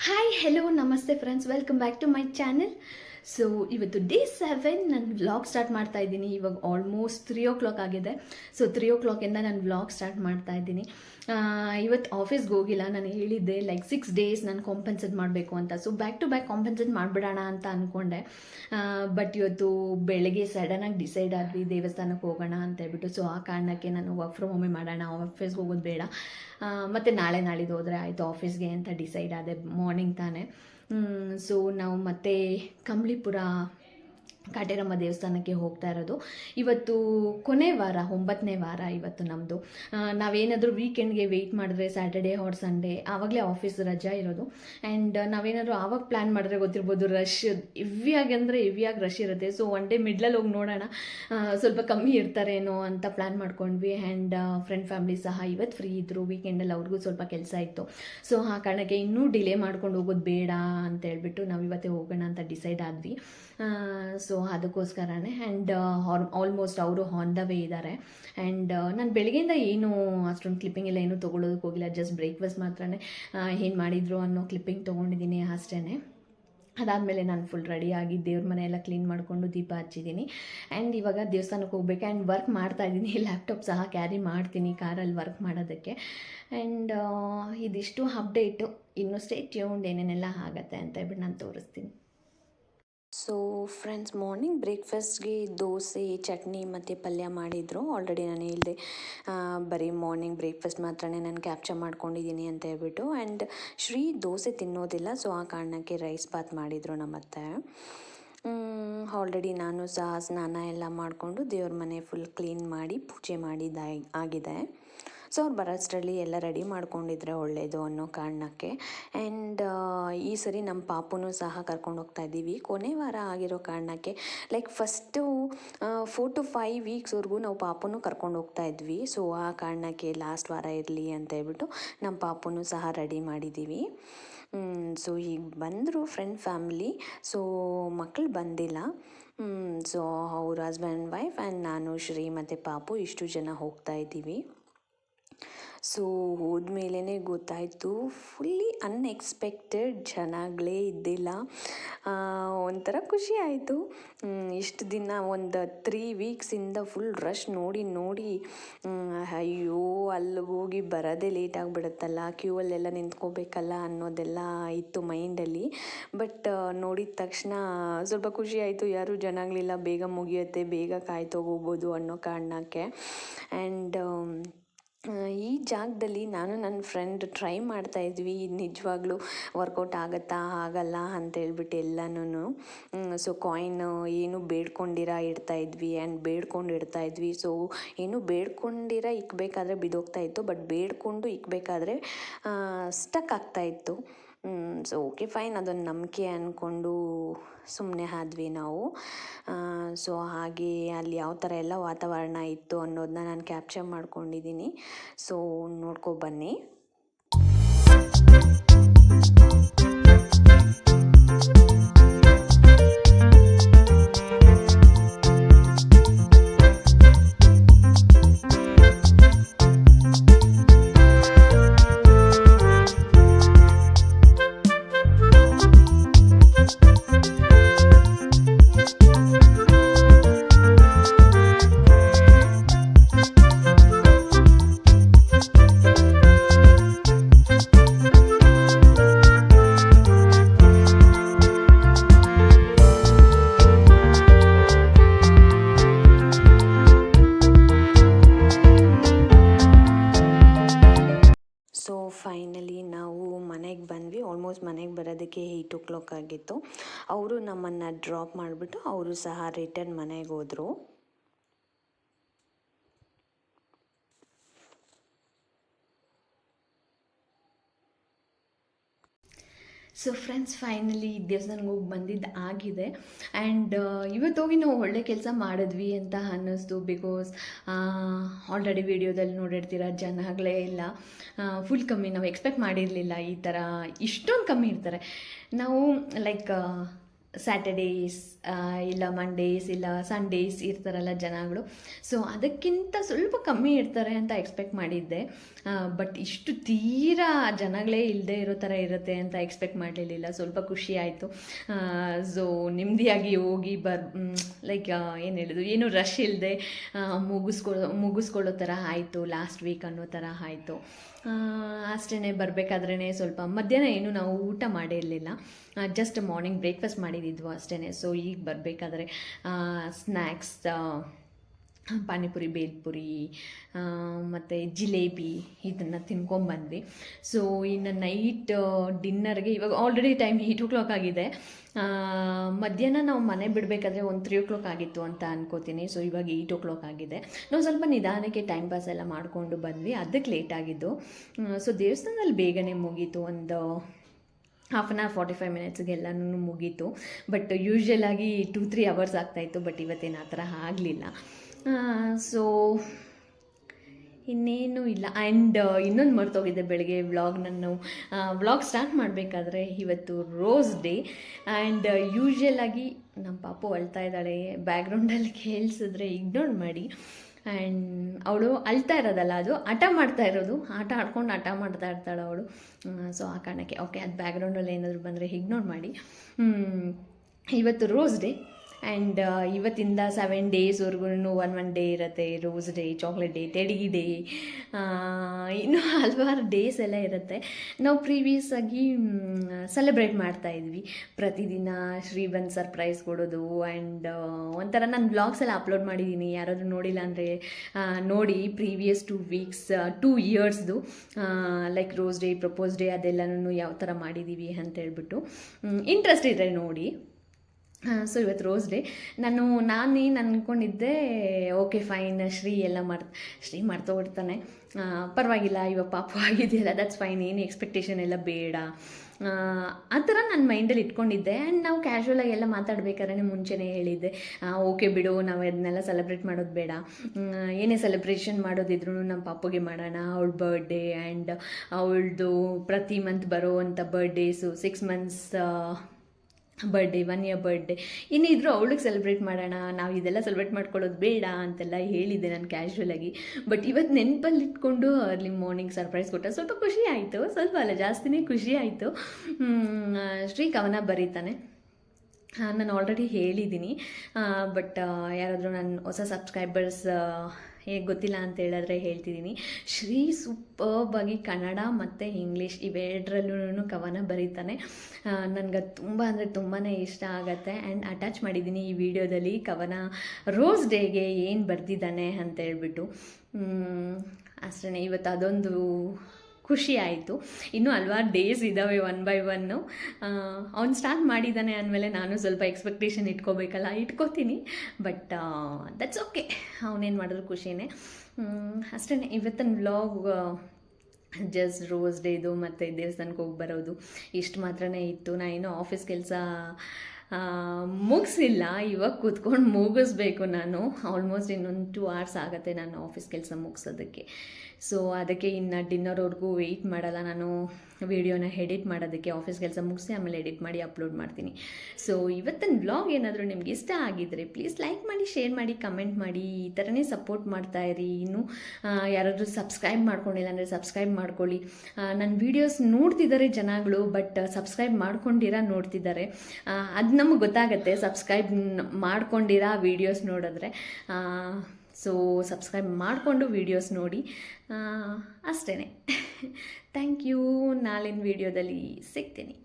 Hi hello నమస్తే friends welcome back to my channel so ಇವತ್ತು day seven ನಾನು vlog start ಮಾಡ್ತಾ ಇದ್ದೀನಿ. ಇವಾಗ ಆಲ್ಮೋಸ್ಟ್ ತ್ರೀ ಓ ಕ್ಲಾಕ್ ಆಗಿದೆ. ಸೊ ತ್ರೀ ಓ ಕ್ಲಾಕಿಂದ ನಾನು ವ್ಲಾಗ್ ಸ್ಟಾರ್ಟ್ ಮಾಡ್ತಾ ಇದ್ದೀನಿ. ಇವತ್ತು ಆಫೀಸ್ಗೆ ಹೋಗಿಲ್ಲ. ನಾನು ಹೇಳಿದ್ದೆ ಲೈಕ್ ಸಿಕ್ಸ್ ಡೇಸ್ ನಾನು ಕಾಂಪನ್ಸೇಟ್ ಮಾಡಬೇಕು ಅಂತ. So back to back compensate ಮಾಡಿಬಿಡೋಣ ಅಂತ ಅಂದ್ಕೊಂಡೆ ಬಟ್ ಇವತ್ತು ಬೆಳಗ್ಗೆ ಸಡನ್ನಾಗಿ ಡಿಸೈಡ್ ಆದ್ವಿ ದೇವಸ್ಥಾನಕ್ಕೆ ಹೋಗೋಣ ಅಂತ ಹೇಳ್ಬಿಟ್ಟು. ಸೊ ಆ ಕಾರಣಕ್ಕೆ ನಾನು ವರ್ಕ್ ಫ್ರಮ್ ಹೋಮೇ ಮಾಡೋಣ ಆಫೀಸ್ಗೆ ಹೋಗೋದು ಬೇಡ. ಮತ್ತೆ ನಾಳೆ ನಾಳಿದ್ದು ಹೋದರೆ ಆಯಿತು ಆಫೀಸ್ಗೆ ಅಂತ ಡಿಸೈಡ್ ಆದೆ ಮಾರ್ನಿಂಗ್ ತಾನೇ. ಸೊ ನಾವು ಮತ್ತೆ ಕಂಬ್ಳಿಪುರ ಕಾಟೇರಮ್ಮ ದೇವಸ್ಥಾನಕ್ಕೆ ಹೋಗ್ತಾ ಇರೋದು. ಇವತ್ತು ಕೊನೆ ವಾರ, ಒಂಬತ್ತನೇ ವಾರ ಇವತ್ತು ನಮ್ಮದು ನಾವೇನಾದರೂ ವೀಕೆಂಡ್ಗೆ ವೆಯ್ಟ್ ಮಾಡಿದ್ರೆ ಸ್ಯಾಟರ್ಡೇ ಆರ್ ಸಂಡೇ ಆವಾಗಲೇ ಆಫೀಸ್ ರಜಾ ಇರೋದು. ಆ್ಯಂಡ್ ನಾವೇನಾದರೂ ಆವಾಗ ಪ್ಲ್ಯಾನ್ ಮಾಡಿದ್ರೆ ಗೊತ್ತಿರ್ಬೋದು ರಶ್ ಹೆವಿಯಾಗಿ ಅಂದರೆ ಹೆವಿಯಾಗಿ ರಶ್ ಇರುತ್ತೆ. ಸೊ ಒನ್ ಡೇ ಮಿಡ್ಲಲ್ಲಿ ಹೋಗಿ ನೋಡೋಣ. ಸ್ವಲ್ಪ ಕಮ್ಮಿ ಇರ್ತಾರೇನೋ ಅಂತ ಪ್ಲ್ಯಾನ್ ಮಾಡ್ಕೊಂಡ್ವಿ. ಆ್ಯಂಡ್ ಫ್ರೆಂಡ್ ಫ್ಯಾಮಿಲಿ ಸಹ ಇವತ್ತು ಫ್ರೀ ಇದ್ದರು ವೀಕೆಂಡಲ್ಲಿ ಅವ್ರಿಗೂ ಸ್ವಲ್ಪ ಕೆಲಸ ಇತ್ತು. ಸೊ ಆ ಕಾರಣಕ್ಕೆ ಇನ್ನೂ ಡಿಲೇ ಮಾಡ್ಕೊಂಡು ಹೋಗೋದು ಬೇಡ ಅಂತ ಹೇಳ್ಬಿಟ್ಟು ನಾವು ಇವತ್ತೇ ಹೋಗೋಣ ಅಂತ ಡಿಸೈಡ್ ಆದ್ವಿ. ಸೊ ಅದಕ್ಕೋಸ್ಕರನೇ ಆ್ಯಂಡ್ ಆಲ್ಮೋಸ್ಟ್ ಅವರು ಹಾನ್ ದ ವೇ ಇದ್ದಾರೆ ಆ್ಯಂಡ್ ನಾನು ಬೆಳಗ್ಗೆಯಿಂದ ಏನು ಅಷ್ಟೊಂದು ಕ್ಲಿಪ್ಪಿಂಗ್ ಎಲ್ಲ ಏನು ತೊಗೊಳೋದಕ್ಕೆ ಹೋಗಿಲ್ಲ ಜಸ್ಟ್ ಬ್ರೇಕ್ಫಾಸ್ಟ್ ಮಾತ್ರನೇ ಏನು ಮಾಡಿದ್ರು ಅನ್ನೋ ಕ್ಲಿಪ್ಪಿಂಗ್ ತೊಗೊಂಡಿದ್ದೀನಿ ಅಷ್ಟೇ ಅದಾದಮೇಲೆ ನಾನು ಫುಲ್ ರೆಡಿಯಾಗಿ ದೇವ್ರ ಮನೆ ಎಲ್ಲ ಕ್ಲೀನ್ ಮಾಡಿಕೊಂಡು ದೀಪ ಹಚ್ಚಿದ್ದೀನಿ. ಆ್ಯಂಡ್ ಇವಾಗ ದೇವಸ್ಥಾನಕ್ಕೆ ಹೋಗ್ಬೇಕು ಆ್ಯಂಡ್ ವರ್ಕ್ ಮಾಡ್ತಾ ಇದ್ದೀನಿ. ಲ್ಯಾಪ್ಟಾಪ್ ಸಹ ಕ್ಯಾರಿ ಮಾಡ್ತೀನಿ ಕಾರಲ್ಲಿ ವರ್ಕ್ ಮಾಡೋದಕ್ಕೆ. ಆ್ಯಂಡ್ ಇದಿಷ್ಟು ಅಪ್ಡೇಟು ಇನ್ನೂ ಸ್ಟೇ ಟ್ಯೂನ್ಡ್ ಏನೇನೆಲ್ಲ ಆಗತ್ತೆ ಅಂತ ಹೇಳ್ಬಿಟ್ಟು ನಾನು ತೋರಿಸ್ತೀನಿ. ಸೊ ಫ್ರೆಂಡ್ಸ್ ಮಾರ್ನಿಂಗ್ ಬ್ರೇಕ್ಫಾಸ್ಟ್ಗೆ ದೋಸೆ, ಚಟ್ನಿ ಮತ್ತು ಪಲ್ಯ ಮಾಡಿದರು. ಆಲ್ರೆಡಿ ನಾನು ಹೇಳಿದೆ ಬರೀ ಮಾರ್ನಿಂಗ್ ಬ್ರೇಕ್ಫಾಸ್ಟ್ ಮಾತ್ರನೇ ನಾನು ಕ್ಯಾಪ್ಚರ್ ಮಾಡ್ಕೊಂಡಿದ್ದೀನಿ ಅಂತ ಹೇಳ್ಬಿಟ್ಟು. ಆ್ಯಂಡ್ ಶ್ರೀ ದೋಸೆ ತಿನ್ನೋದಿಲ್ಲ ಸೊ ಆ ಕಾರಣಕ್ಕೆ ರೈಸ್ ಬಾತ್ ಮಾಡಿದರು ನಮ್ಮ ಅತ್ತೆ. ಆಲ್ರೆಡಿ ನಾನು ಸಹ ಸ್ನಾನ ಎಲ್ಲ ಮಾಡಿಕೊಂಡು ದೇವ್ರ ಮನೆ ಫುಲ್ ಕ್ಲೀನ್ ಮಾಡಿ ಪೂಜೆ ಮಾಡಿದ್ದಾಗಿ ಆಗಿದೆ. ಸೊ ಅವ್ರು ಬರೋಷ್ಟರಲ್ಲಿ ಎಲ್ಲ ರೆಡಿ ಮಾಡ್ಕೊಂಡಿದ್ರೆ ಒಳ್ಳೆಯದು ಅನ್ನೋ ಕಾರಣಕ್ಕೆ. ಆ್ಯಂಡ್ ಈ ಸರಿ ನಮ್ಮ ಪಾಪುನೂ ಸಹ ಕರ್ಕೊಂಡು ಹೋಗ್ತಾ ಇದ್ದೀವಿ. ಕೊನೆ ವಾರ ಆಗಿರೋ ಕಾರಣಕ್ಕೆ like first four to five ವೀಕ್ಸ್ವರೆಗೂ ನಾವು ಪಾಪುನೂ ಕರ್ಕೊಂಡು ಹೋಗ್ತಾ ಇದ್ವಿ. ಸೊ ಆ ಕಾರಣಕ್ಕೆ ಲಾಸ್ಟ್ ವಾರ ಇರಲಿ ಅಂತ ಹೇಳ್ಬಿಟ್ಟು ನಮ್ಮ ಪಾಪುನೂ ಸಹ ರೆಡಿ ಮಾಡಿದ್ದೀವಿ. ಸೊ ಈಗ ಬಂದರು ಫ್ರೆಂಡ್ ಫ್ಯಾಮ್ಲಿ ಸೊ ಮಕ್ಕಳು ಬಂದಿಲ್ಲ. ಸೊ ಅವ್ರ ಹಸ್ಬೆಂಡ್ ವೈಫ್ ಆ್ಯಂಡ್ ನಾನು, ಶ್ರೀ ಮತ್ತು ಪಾಪು ಇಷ್ಟು ಜನ ಹೋಗ್ತಾ ಇದ್ದೀವಿ. ಸೊ ಹೋದ್ಮೇಲೇ ಗೊತ್ತಾಯಿತು ಫುಲ್ಲಿ ಅನ್ಎಕ್ಸ್ಪೆಕ್ಟೆಡ್ ಜನಗಳೇ ಇದ್ದಿಲ್ಲ. ಒಂಥರ ಖುಷಿ ಆಯಿತು. ಇಷ್ಟು ದಿನ ಒಂದು ತ್ರೀ ವೀಕ್ಸಿಂದ ಫುಲ್ ರಶ್ ನೋಡಿ ನೋಡಿ ಅಯ್ಯೋ, ಅಲ್ಲಿ ಹೋಗಿ ಬರೋದೇ ಲೇಟ್ ಆಗಿಬಿಡುತ್ತಲ್ಲ ಕ್ಯೂ ಅಲ್ಲೆಲ್ಲ ನಿಂತ್ಕೋಬೇಕಲ್ಲ ಅನ್ನೋದೆಲ್ಲ ಇತ್ತು ಮೈಂಡಲ್ಲಿ ಬಟ್ ನೋಡಿದ ತಕ್ಷಣ ಸ್ವಲ್ಪ ಖುಷಿ ಆಯಿತು, ಯಾರೂ ಜನಗಳಿಲ್ಲ ಬೇಗ ಮುಗಿಯುತ್ತೆ, ಬೇಗ ಕಾಯ್ತು ಹೋಗ್ಬೋದು ಅನ್ನೋ ಕಾರಣಕ್ಕೆ. ಆ್ಯಂಡ್ ಈ ಜಾಗದಲ್ಲಿ ನಾನು ನನ್ನ ಫ್ರೆಂಡ್ ಟ್ರೈ ಮಾಡ್ತಾ ಇದ್ವಿ. ನಿಜವಾಗ್ಲೂ ವರ್ಕೌಟ್ ಆಗುತ್ತಾ ಆಗಲ್ಲ ಅಂತ ಹೇಳ್ಬಿಟ್ಟು ಎಲ್ಲನೂ ಸೊ ಕಾಯಿನ್ ಏನು ಬೇಡ್ಕೊಂಡಿರ ಇಡ್ತಾ ಇದ್ವಿ ಆ್ಯಂಡ್ ಬೇಡ್ಕೊಂಡು ಇಡ್ತಾ ಇದ್ವಿ. ಸೊ ಏನು ಬೇಡ್ಕೊಂಡಿರ ಇಕ್ಬೇಕಾದ್ರೆ ಬಿದೋಗ್ತಾ ಇತ್ತು. ಬಟ್ ಬೇಡ್ಕೊಂಡು ಇಕ್ಬೇಕಾದ್ರೆ ಸ್ಟಕ್ ಆಗ್ತಾ ಇತ್ತು. ಸೊ ಓಕೆ ಫೈನ್ ಅದೊಂದು ನಂಬಿಕೆ ಅಂದ್ಕೊಂಡು ಸುಮ್ಮನೆ ಆದ್ವಿ ನಾವು. ಸೊ ಹಾಗೆ ಅಲ್ಲಿ ಯಾವ ಥರ ಎಲ್ಲ ವಾತಾವರಣ ಇತ್ತು ಅನ್ನೋದನ್ನ ನಾನು ಕ್ಯಾಪ್ಚರ್ ಮಾಡ್ಕೊಂಡಿದ್ದೀನಿ. ಸೊ ನೋಡ್ಕೊ ಬನ್ನಿ. ಫೈನಲಿ ನಾವು ಮನೆಗೆ ಬಂದ್ವಿ. ಆಲ್ಮೋಸ್ಟ್ ಮನೆಗೆ ಬರೋದಕ್ಕೆ ಏಯ್ಟ್ ಓ ಕ್ಲಾಕ್ ಆಗಿತ್ತು. ಅವರು ನಮ್ಮನ್ನು ಡ್ರಾಪ್ ಮಾಡಿಬಿಟ್ಟು ಅವರು ಸಹ ರಿಟರ್ನ್ ಮನೆಗೆ ಹೋದರು. ಸೊ ಫ್ರೆಂಡ್ಸ್ ಫೈನಲಿ ದೇವಸ್ಥಾನಕ್ಕೆ ಹೋಗಿ ಬಂದಿದ್ದು ಆಗಿದೆ. ಆ್ಯಂಡ್ ಇವತ್ತೋಗಿ ನಾವು ಒಳ್ಳೆ ಕೆಲಸ ಮಾಡಿದ್ವಿ ಅಂತ ಅನ್ನಿಸ್ತು ಬಿಕಾಸ್ ಆಲ್ರೆಡಿ ವಿಡಿಯೋದಲ್ಲಿ ನೋಡಿರ್ತೀರ ಜನಗಳೇ ಇಲ್ಲ. ಫುಲ್ ಕಮ್ಮಿ ನಾವು ಎಕ್ಸ್ಪೆಕ್ಟ್ ಮಾಡಿರಲಿಲ್ಲ ಈ ಥರ ಇಷ್ಟೊಂದು ಕಮ್ಮಿ ಇರ್ತಾರೆ. ನಾವು ಲೈಕ್ ಸ್ಯಾಟರ್ಡೇಸ್ ಇಲ್ಲ ಮಂಡೇಸ್ ಇಲ್ಲ ಸಂಡೇಸ್ ಇರ್ತಾರಲ್ಲ ಜನಗಳು. ಸೊ ಅದಕ್ಕಿಂತ ಸ್ವಲ್ಪ ಕಮ್ಮಿ ಇರ್ತಾರೆ ಅಂತ ಎಕ್ಸ್ಪೆಕ್ಟ್ ಮಾಡಿದ್ದೆ. ಬಟ್ ಇಷ್ಟು ತೀರಾ ಜನಗಳೇ ಇಲ್ಲದೆ ಇರೋ ಥರ ಇರುತ್ತೆ ಅಂತ ಎಕ್ಸ್ಪೆಕ್ಟ್ ಮಾಡಲಿಲ್ಲ. ಸ್ವಲ್ಪ ಖುಷಿ ಆಯಿತು. ಸೊ ನೆಮ್ಮದಿಯಾಗಿ ಹೋಗಿ ಬರ್ ಲೈಕ್ ಏನು ಹೇಳೋದು ಏನು ರಶ್ ಇಲ್ಲದೆ ಮುಗಿಸ್ಕೊಳ್ಳೋ ಮುಗಿಸ್ಕೊಳ್ಳೋ ಥರ ಆಯಿತು ಲಾಸ್ಟ್ ವೀಕ್ ಅನ್ನೋ ಥರ ಆಯಿತು. ಅಷ್ಟೇ ಬರಬೇಕಾದ್ರೇ ಸ್ವಲ್ಪ ಮಧ್ಯಾಹ್ನ ಏನು ನಾವು ಊಟ ಮಾಡಿರಲಿಲ್ಲ ಜಸ್ಟ್ ಮಾರ್ನಿಂಗ್ ಬ್ರೇಕ್ಫಾಸ್ಟ್ ಮಾಡಿದ್ದಿದ್ವು ಅಷ್ಟೇ ಸೊ ಈಗ ಬರಬೇಕಾದ್ರೆ ಸ್ನ್ಯಾಕ್ಸ್ ಪಾನಿಪುರಿ, ಬೇಲ್ಪುರಿ ಮತ್ತು ಜಿಲೇಬಿ ಇದನ್ನು ತಿನ್ಕೊಂಬಂದ್ವಿ. ಸೊ ಇನ್ನು ನೈಟ್ ಡಿನ್ನರ್ಗೆ ಇವಾಗ already time eight o'clock ಆಗಿದೆ ಮಧ್ಯಾಹ್ನ ನಾವು ಮನೆ ಬಿಡಬೇಕಾದ್ರೆ ಒಂದು ತ್ರೀ ಓ ಕ್ಲಾಕ್ ಆಗಿತ್ತು ಅಂತ ಅನ್ಕೋತೀನಿ. ಸೊ ಇವಾಗ ಏಯ್ಟ್ ಓ ಕ್ಲಾಕ್ ಆಗಿದೆ. ನಾವು ಸ್ವಲ್ಪ ನಿಧಾನಕ್ಕೆ ಟೈಮ್ ಪಾಸ್ ಎಲ್ಲ ಮಾಡಿಕೊಂಡು ಬಂದ್ವಿ. ಅದಕ್ಕೆ ಲೇಟ್ ಆಗಿದ್ದು. ಸೊ ದೇವಸ್ಥಾನದಲ್ಲಿ ಬೇಗನೆ ಮುಗೀತು. ಒಂದು half an hour forty five ಮಿನಿಟ್ಸ್ಗೆಲ್ಲನೂ ಮುಗೀತು. ಬಟ್ ಯೂಶ್ವಲ್ ಆಗಿ ಟೂ ತ್ರೀ ಅವರ್ಸ್ ಆಗ್ತಾಯಿತ್ತು ಬಟ್ ಇವತ್ತೇನು ಆ ಥರ ಆಗಲಿಲ್ಲ. ಸೊ ಇನ್ನೇನು ಇಲ್ಲ. ಆ್ಯಂಡ್ ಇನ್ನೊಂದು ಮರ್ತೋಗಿದೆ ಬೆಳಗ್ಗೆ ವ್ಲಾಗ್ ನಾನು. ವ್ಲಾಗ್ ಸ್ಟಾರ್ಟ್ ಮಾಡಬೇಕಾದ್ರೆ ಇವತ್ತು ರೋಸ್ ಡೇ ಆ್ಯಂಡ್ ಯೂಶ್ವಲಾಗಿ ನಮ್ಮ ಪಾಪು ಅಳ್ತಾ ಇದ್ದಾಳೆ. ಬ್ಯಾಕ್ಗ್ರೌಂಡಲ್ಲಿ ಕೇಳಿಸಿದ್ರೆ ಇಗ್ನೋರ್ ಮಾಡಿ. ಆ್ಯಂಡ್ ಅವಳು ಅಳ್ತಾ ಇರೋದಲ್ಲ, ಅದು ಆಟ ಮಾಡ್ತಾ ಇರೋದು. ಆಟ ಆಡ್ಕೊಂಡು ಆಟ ಮಾಡ್ತಾ ಇರ್ತಾಳೆ ಅವಳು. ಸೊ ಆ ಕಾರಣಕ್ಕೆ. ಓಕೆ ಅದು ಬ್ಯಾಕ್ಗ್ರೌಂಡಲ್ಲಿ ಏನಾದರೂ ಬಂದರೆ ಇಗ್ನೋರ್ ಮಾಡಿ. ಇವತ್ತು ರೋಸ್ ಡೇ ಆ್ಯಂಡ್ ಇವತ್ತಿಂದ ಸೆವೆನ್ ಡೇಸ್ವರೆಗೂ ಒನ್ ಒನ್ ಡೇ ಇರುತ್ತೆ rose day chocolate day teddy day ಇನ್ನೂ ಹಲವಾರು ಡೇಸ್ ಎಲ್ಲ ಇರುತ್ತೆ. ನಾವು ಪ್ರೀವಿಯಸ್ ಆಗಿ ಸೆಲೆಬ್ರೇಟ್ ಮಾಡ್ತಾ ಇದ್ವಿ. ಪ್ರತಿದಿನ ಶ್ರೀ ಬಂದು ಸರ್ಪ್ರೈಸ್ ಕೊಡೋದು ಆ್ಯಂಡ್ ಒಂಥರ ನಾನು ಬ್ಲಾಗ್ಸ್ ಎಲ್ಲ ಅಪ್ಲೋಡ್ ಮಾಡಿದ್ದೀನಿ ಯಾರಾದರೂ ನೋಡಿಲ್ಲ ಅಂದರೆ ನೋಡಿ previous two weeks two ಇಯರ್ಸ್ದು like rose day propose day ಅದೆಲ್ಲನೂ ಯಾವ ಥರ ಮಾಡಿದ್ದೀವಿ ಅಂತ ಹೇಳ್ಬಿಟ್ಟು ಇಂಟ್ರೆಸ್ಟ್ ಇದ್ದರೆ ನೋಡಿ. ಸೊ ಇವತ್ತು ರೋಸ್ ಡೇ ನಾನು ನಾನೇನು ಅಂದ್ಕೊಂಡಿದ್ದೆ ಓಕೆ ಫೈನ್ ಶ್ರೀ ಎಲ್ಲ ಮಾಡ್ ಶ್ರೀ ಮಾಡ್ತೋಗ್ಬಿಡ್ತಾನೆ ಪರವಾಗಿಲ್ಲ ಇವಾಗ ಪಾಪು ಆಗಿದೆಯಲ್ಲ ದಟ್ಸ್ ಫೈನ್ ಏನು ಎಕ್ಸ್ಪೆಕ್ಟೇಷನ್ ಎಲ್ಲ ಬೇಡ. ಆ, ಥರ ನನ್ನ ಮೈಂಡಲ್ಲಿ ಇಟ್ಕೊಂಡಿದ್ದೆ. ಆ್ಯಂಡ್ ನಾವು ಕ್ಯಾಶುವಲಾಗಿ ಎಲ್ಲ ಮಾತಾಡ್ಬೇಕಾದ್ರೆ ಮುಂಚೆನೇ ಹೇಳಿದ್ದೆ. ಓಕೆ ಬಿಡು ನಾವು ಅದನ್ನೆಲ್ಲ ಸೆಲೆಬ್ರೇಟ್ ಮಾಡೋದು ಬೇಡ. ಏನೇ ಸೆಲೆಬ್ರೇಷನ್ ಮಾಡೋದಿದ್ರು ನಮ್ಮ ಪಾಪುಗೆ ಮಾಡೋಣ. ಅವಳ ಬರ್ಡೇ ಆ್ಯಂಡ್ ಅವಳದು ಪ್ರತಿ month ಬರೋವಂಥ birthdays six months birthday one year birthday ಇನ್ನಿದ್ರು ಅವಳಿಗೆ ಸೆಲೆಬ್ರೇಟ್ ಮಾಡೋಣ, ನಾವು ಇದೆಲ್ಲ ಸೆಲೆಬ್ರೇಟ್ ಮಾಡ್ಕೊಳ್ಳೋದು ಬೇಡ ಅಂತೆಲ್ಲ ಹೇಳಿದ್ದೆ ನಾನು ಕ್ಯಾಶುವಲಾಗಿ ಬಟ್ ಇವತ್ತು ನೆನಪಲ್ಲಿ ಇಟ್ಕೊಂಡು ಅರ್ಲಿ ಮಾರ್ನಿಂಗ್ ಸರ್ಪ್ರೈಸ್ ಕೊಟ್ಟ, ಸ್ವಲ್ಪ ಖುಷಿ ಆಯಿತು, ಸ್ವಲ್ಪ ಅಲ್ಲ, ಜಾಸ್ತಿನೇ ಖುಷಿ ಆಯಿತು. ಶ್ರೀ ಕವನ ಬರೀತಾನೆ. ನಾನು ಆಲ್ರೆಡಿ ಹೇಳಿದ್ದೀನಿ ಬಟ್ ಯಾರಾದರೂ ನನ್ನ ಹೊಸ ಸಬ್ಸ್ಕ್ರೈಬರ್ಸ್ ಹೇಗೆ ಗೊತ್ತಿಲ್ಲ ಅಂತ ಹೇಳಿದ್ರೆ ಹೇಳ್ತಿದ್ದೀನಿ ಶ್ರೀ ಸೂಪರ್ಬ್ ಆಗಿ ಕನ್ನಡ ಮತ್ತು ಇಂಗ್ಲೀಷ್ ಇವೆರಡರಲ್ಲೂ ಕವನ ಬರೀತಾನೆ. ನನಗೆ ತುಂಬ ಅಂದರೆ ತುಂಬಾ ಇಷ್ಟ ಆಗುತ್ತೆ. ಆ್ಯಂಡ್ ಅಟ್ಯಾಚ್ ಮಾಡಿದ್ದೀನಿ ಈ ವಿಡಿಯೋದಲ್ಲಿ ಕವನ ರೋಸ್ ಡೇಗೆ ಏನು ಬರೆದಿದ್ದಾನೆ ಅಂತ ಹೇಳ್ಬಿಟ್ಟು. ಅಷ್ಟೇ ಇವತ್ತು ಅದೊಂದು ಖುಷಿ ಆಯಿತು. ಇನ್ನೂ ಹಲ್ವಾರು ಡೇಸ್ ಇದ್ದಾವೆ ಒನ್ ಬೈ ಒನ್ನು ಅವ್ನು ಸ್ಟಾರ್ಟ್ ಮಾಡಿದ್ದಾನೆ ಅಂದಮೇಲೆ ನಾನು ಸ್ವಲ್ಪ ಎಕ್ಸ್ಪೆಕ್ಟೇಷನ್ ಇಟ್ಕೋಬೇಕಲ್ಲ, ಇಟ್ಕೋತೀನಿ. ಬಟ್ ದಟ್ಸ್ ಓಕೆ ಅವನೇನು ಮಾಡಿದ್ರು ಖುಷಿನೇ. ಅಷ್ಟೇ ಇವತ್ತಿನ ವ್ಲಾಗ್ ಜಸ್ಟ್ ರೋಸ್ ಡೇದು ಮತ್ತು ದೇವಸ್ಥಾನಕ್ಕೆ ಹೋಗಿ ಬರೋದು, ಇಷ್ಟು ಮಾತ್ರನೇ ಇತ್ತು. ನಾನು ಇನ್ನೂ ಆಫೀಸ್ ಕೆಲಸ ಮುಗಿಸಿಲ್ಲ. ಇವಾಗ ಕೂತ್ಕೊಂಡು ಮುಗಿಸ್ಬೇಕು ನಾನು. ಆಲ್ಮೋಸ್ಟ್ ಇನ್ನೊಂದು ಟೂ ಅವರ್ಸ್ ಆಗುತ್ತೆ ನಾನು ಆಫೀಸ್ ಕೆಲಸ ಮುಗಿಸೋದಕ್ಕೆ. ಸೊ ಅದಕ್ಕೆ ಇನ್ನು ಡಿನ್ನರ್ವರೆಗೂ ವೆಯ್ಟ್ ಮಾಡಲ್ಲ. ನಾನು ವಿಡಿಯೋನ ಎಡಿಟ್ ಮಾಡೋದಕ್ಕೆ ಆಫೀಸ್ ಕೆಲಸ ಮುಗಿಸಿ ಆಮೇಲೆ ಎಡಿಟ್ ಮಾಡಿ ಅಪ್ಲೋಡ್ ಮಾಡ್ತೀನಿ. ಸೊ ಇವತ್ತಿನ ವ್ಲಾಗ್ ಏನಾದರೂ ನಿಮ್ಗೆ ಇಷ್ಟ ಆಗಿದ್ದರೆ ಪ್ಲೀಸ್ ಲೈಕ್ ಮಾಡಿ ಶೇರ್ ಮಾಡಿ ಕಮೆಂಟ್ ಮಾಡಿ, ಈ ಥರನೇ ಸಪೋರ್ಟ್ ಮಾಡ್ತಾ ಇರಿ. ಇನ್ನೂ ಯಾರಾದರೂ ಸಬ್ಸ್ಕ್ರೈಬ್ ಮಾಡ್ಕೊಂಡಿಲ್ಲ ಅಂದರೆ ಸಬ್ಸ್ಕ್ರೈಬ್ ಮಾಡ್ಕೊಳ್ಳಿ. ನನ್ನ ವೀಡಿಯೋಸ್ ನೋಡ್ತಿದ್ದಾರೆ ಜನಗಳು ಬಟ್ ಸಬ್ಸ್ಕ್ರೈಬ್ ಮಾಡ್ಕೊಂಡಿರ ನೋಡ್ತಿದ್ದಾರೆ ಅದು ನಮಗೆ ಗೊತ್ತಾಗುತ್ತೆ. ಸಬ್ಸ್ಕ್ರೈಬ್ ಮಾಡ್ಕೊಂಡಿರಾ ವೀಡಿಯೋಸ್ ನೋಡಿದ್ರೆ. ಸೊ ಸಬ್ಸ್ಕ್ರೈಬ್ ಮಾಡಿಕೊಂಡು ವೀಡಿಯೋಸ್ ನೋಡಿ. ಅಷ್ಟೇ ಥ್ಯಾಂಕ್ ಯು ನಾಳಿನ ವೀಡಿಯೋದಲ್ಲಿ ಸಿಗ್ತೀನಿ.